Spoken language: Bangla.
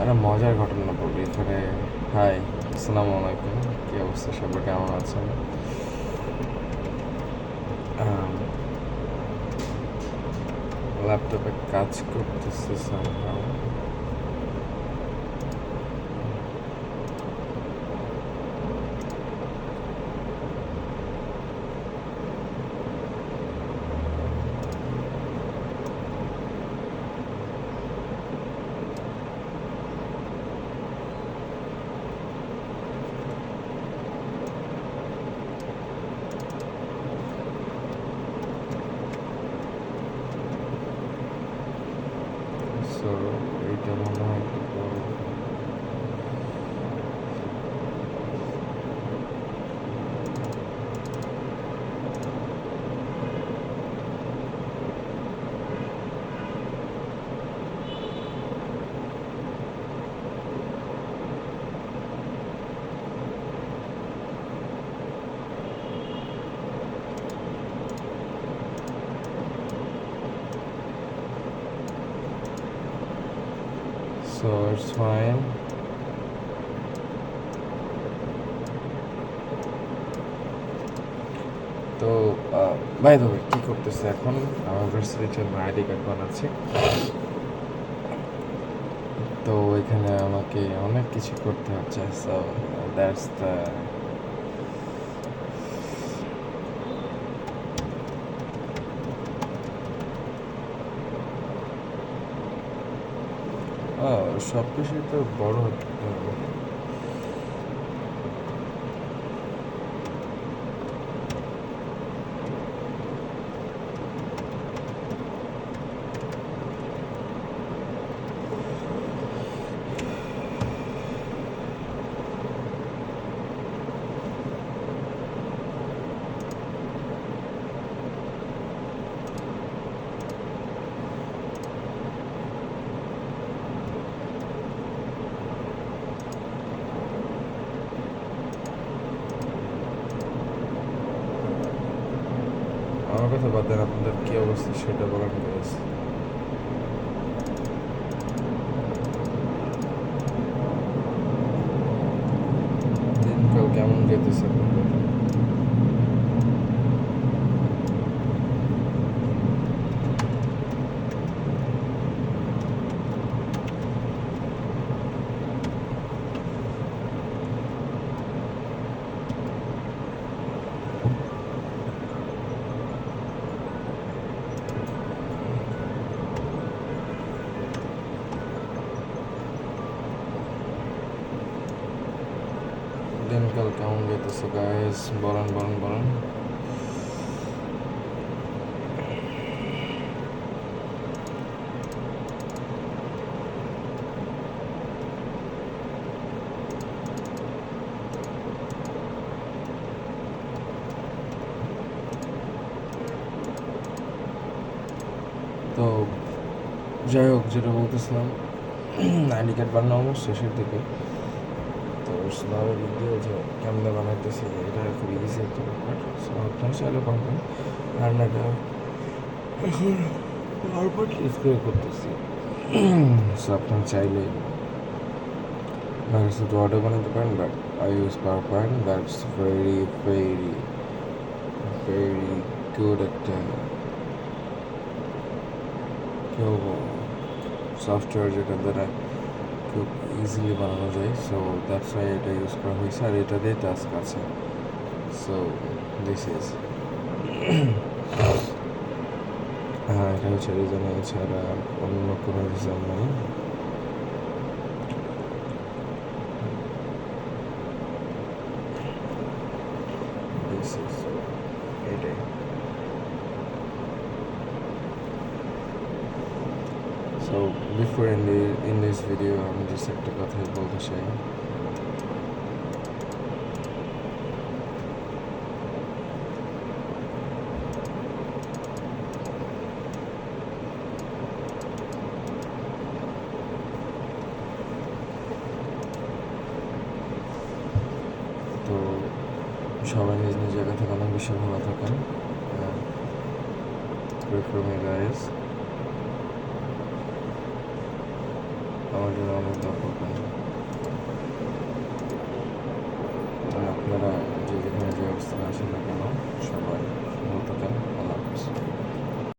একটা মজার ঘটনা বলি এখানে হাই আসসালামু আলাইকুম। কী অবস্থা? সবাই কেমন আছেন? ল্যাপটপে কাজ করতেছে somehow সো এইটা মনে হয় একটু বড়। So it's fine. তো বাই দ্য কী করতেছে এখন আমার ভার্সিটিতে আমার আইডি কার্ড বানাচ্ছি তো, এখানে আমাকে অনেক কিছু করতে হচ্ছে সো দ্যাটস দ্য সব কিছুই তো বড় হতে হবে। কথা বাদ দেন আপনাদের কী অবস্থা সেটা বলার guys। দিনকাল কেমন যেতেছে আপনাদের দিনকাল কেমন যেতেছে গাইস বলেন বলেন বলেন তো, যাই হোক, যেটা বলতেছিলাম আইডি কার্ড বানানো শেষের দিকে। তো স্নোরের দিক দিয়ে যে কেমনে বানাইতেছি এটা খুব ইজি একটা ব্যাপার সো আপনারা চাইলে পারবেন রান্নাটা এখন বারবার ইউজ করে করতেছি সো আপনারা চাইলে মাইক্রোসফট ওয়ার্ডে বানাতে পারেন but I use PowerPoint that's very very very good একটা কী বলব সফটওয়্যার যেটা দ্বারা খুব ইজিলি বানানো যায় সো দ্যাটস ওয়াই এটা ইউজ করা হয়েছে, আর এটা দিয়ে টাস্ক আছে। সো দিস ইজ হ্যাঁ এটা হচ্ছে রিজন এছাড়া অন্য কোনো রিজন নেই। এটাই। So before in in this video আমি জাস্ট একটা কথাই বলতে চাই তো, সবাই নিজ নিজ জায়গা থেকে অনেক বেশি ভালো থাকেন। pray for me, guys আমার জন্য অনেক দরকার করবেন আর আপনারা যে যেখানে যে অবস্থানে আসেন না কেন